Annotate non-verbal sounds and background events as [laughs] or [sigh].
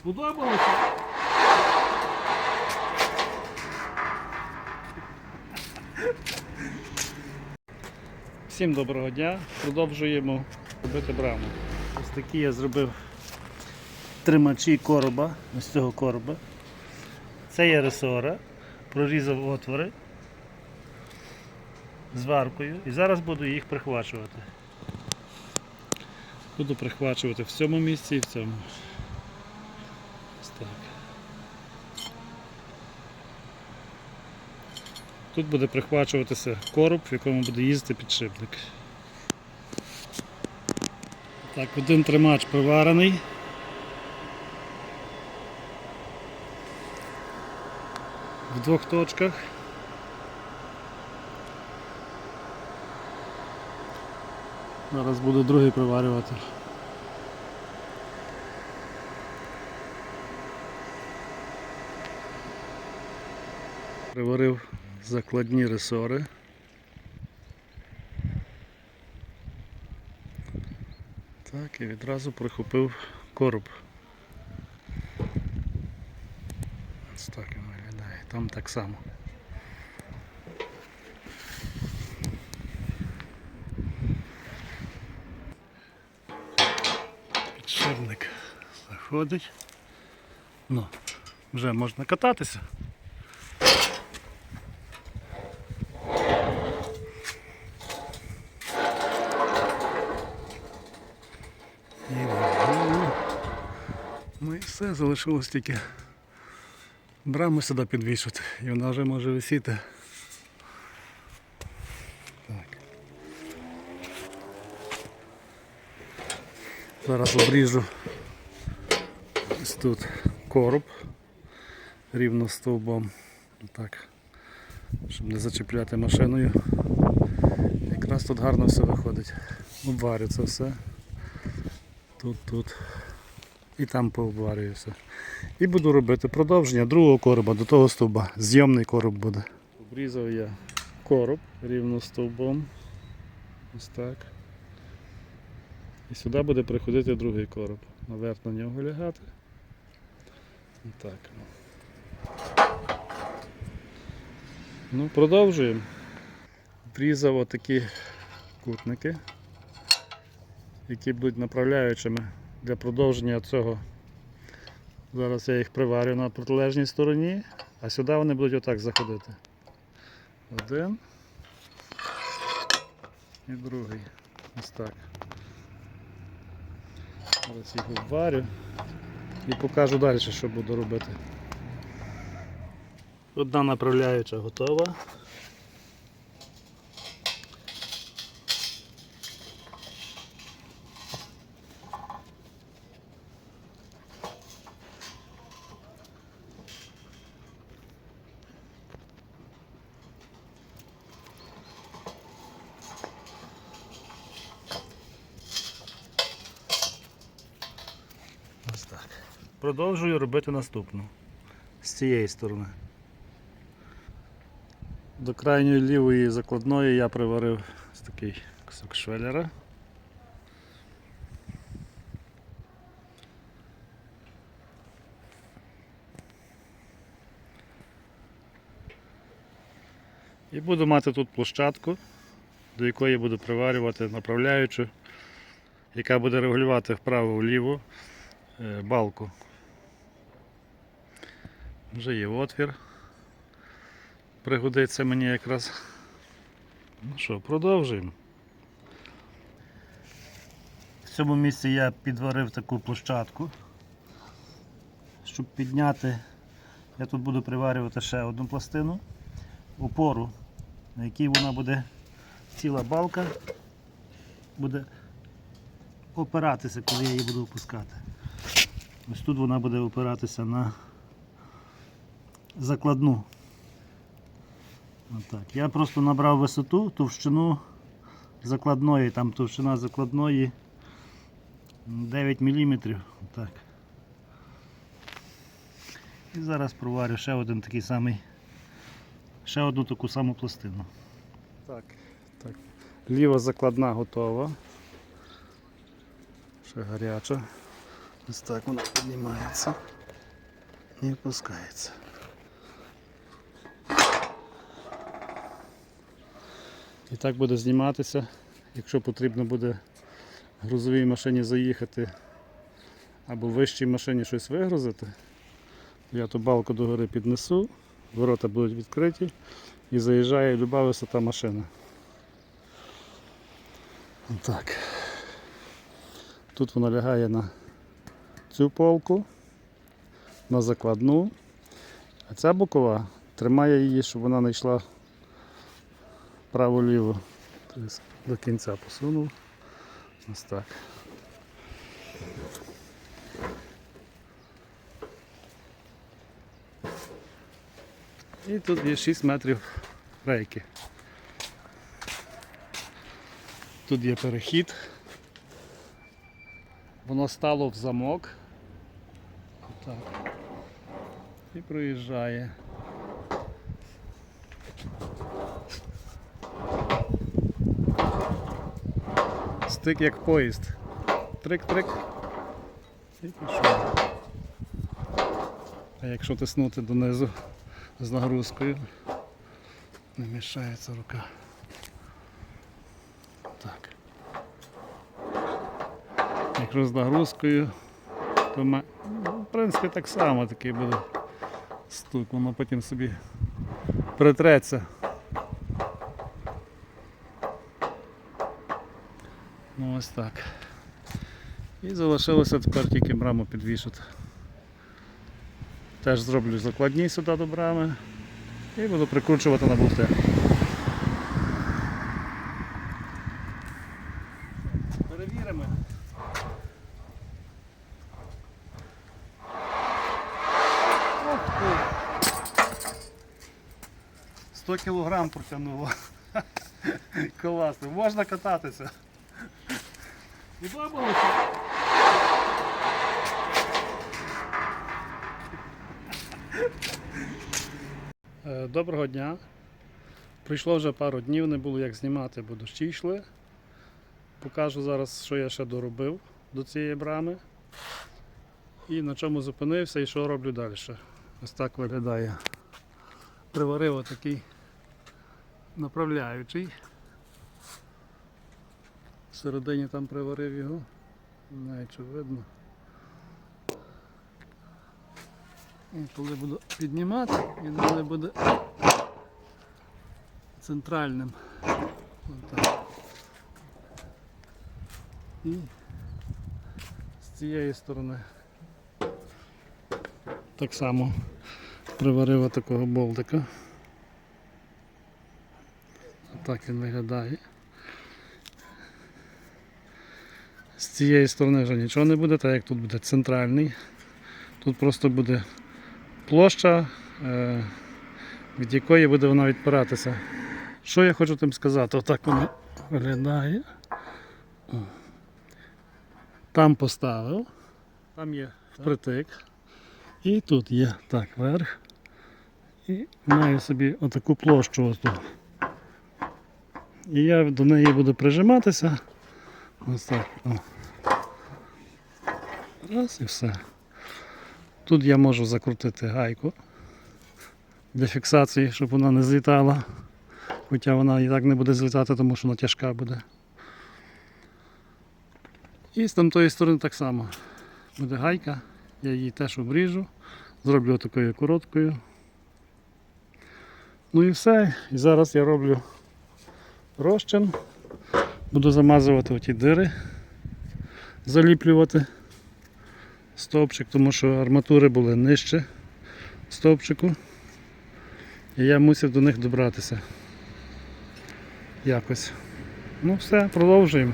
Сподобалося? Всім доброго дня. Продовжуємо робити браму. Ось такі я зробив тримачі короба, ось цього короба. Це є ресора, прорізав отвори з варкою і зараз буду їх прихвачувати. Буду прихвачувати в цьому місці і в цьому. Тут буде прихвачуватися короб, в якому буде їздити підшипник. Так, один тримач приварений. В двох точках. Зараз буду другий приварювати. Приварив закладні ресори. Так, і відразу прихопив короб. Ось так він виглядає. Там так само. Підшипник заходить. Ну, вже можна кататися. І ну, ну і все, залишилось тільки браму сюди підвішувати і вона вже може висіти. Так. Зараз обріжу ось тут короб рівно стовбом. Так, щоб не зачіпляти машиною. Якраз тут гарно все виходить. Обварю це все. Тут, тут. І там пообварюю все. І буду робити продовження другого короба до того стовба. Зйомний короб буде. Обрізав я короб рівно стовбом. Ось так. І сюди буде приходити другий короб. Наверх на нього лягати. Так. Ну, продовжуємо. Врізав отакі кутники, які будуть направляючими для продовження цього. Зараз я їх приварю на протилежній стороні, а сюди вони будуть отак заходити. Один і другий. Ось так. Зараз їх обварю і покажу далі, що буду робити. Одна направляюча готова. Ось так. Продовжую робити наступну з цієї сторони. До крайньої лівої закладної я приварив такий кусок швеллера. І буду мати тут площадку, до якої буду приварювати направляючу, яка буде регулювати вправо-вліво е, балку. Вже є отвір. Пригодиться мені якраз. Ну що, продовжуємо. В цьому місці я підварив таку площадку. Щоб підняти, я тут буду приварювати ще одну пластину, опору, на якій вона буде ціла балка, буде опиратися, коли я її буду опускати. Ось тут вона буде опиратися на закладну. Отак. Я просто набрав висоту, товщину закладної, там товщина закладної 9 мм. Отак. І зараз проварю ще один такий самий, ще одну таку саму пластину. Так, так. Ліва закладна готова. Ще гаряча. Ось так вона піднімається і опускається. І так буде зніматися, якщо потрібно буде грузовій машині заїхати або вищій машині щось вигрузити, я ту балку догори піднесу, ворота будуть відкриті і заїжджає люба висота машини. Так. Тут вона лягає на цю полку, на закладну, а ця бокова тримає її, щоб вона не йшла право-ліво. Тобто До кінця посунув. Ось так. І тут є 6 метрів рейки. Тут є перехід. Воно стало в замок. Отак. І проїжджає. Стик як поїзд. Трик-трик. І пішов. А якщо тиснути донизу з нагрузкою, не мішається рука. Так. Якщо з нагрузкою, то ну, в принципі так само такий буде стук, воно потім собі притреться. Ну ось так. І залишилося тепер тільки браму підвішати. Теж зроблю закладні сюди до брами і буду прикручувати на болти. Перевіримо. Ох 100 кілограм протягнуло. [laughs] Класно, можна кататися. І бабулося. Е, Доброго дня. Прийшло вже пару днів, не було як знімати, бо дощі йшли. Покажу зараз, що я ще доробив до цієї брами. І на чому зупинився і що роблю далі. Ось так виглядає. Приварив отакий направляючий. Всередині там приварив його. Не знаю, чи видно. І коли буду піднімати, він мене буде центральним. І з цієї сторони так само приварив такого болтика. Так він виглядає. Цієї сторони вже нічого не буде, так як тут буде центральний. Тут просто буде площа, е, від якої буде вона відпиратися. Що я хочу тим сказати? Отак воно виглядає. Там поставив, там є впритик. І тут є так верх. І маю собі отаку площу ось тут. І я до неї буду прижиматися. Ось так. О. Раз і все. Тут я можу закрутити гайку для фіксації, щоб вона не злітала. Хоча вона і так не буде злітати, тому що вона тяжка буде. І з тамтої сторони так само. Буде гайка, я її теж обріжу, зроблю такою короткою. Ну і все. І зараз я роблю розчин. Буду замазувати оті дири, заліплювати стовпчик, тому що арматури були нижче стовпчику. І я мусив до них добратися. Якось. Ну все, продовжуємо.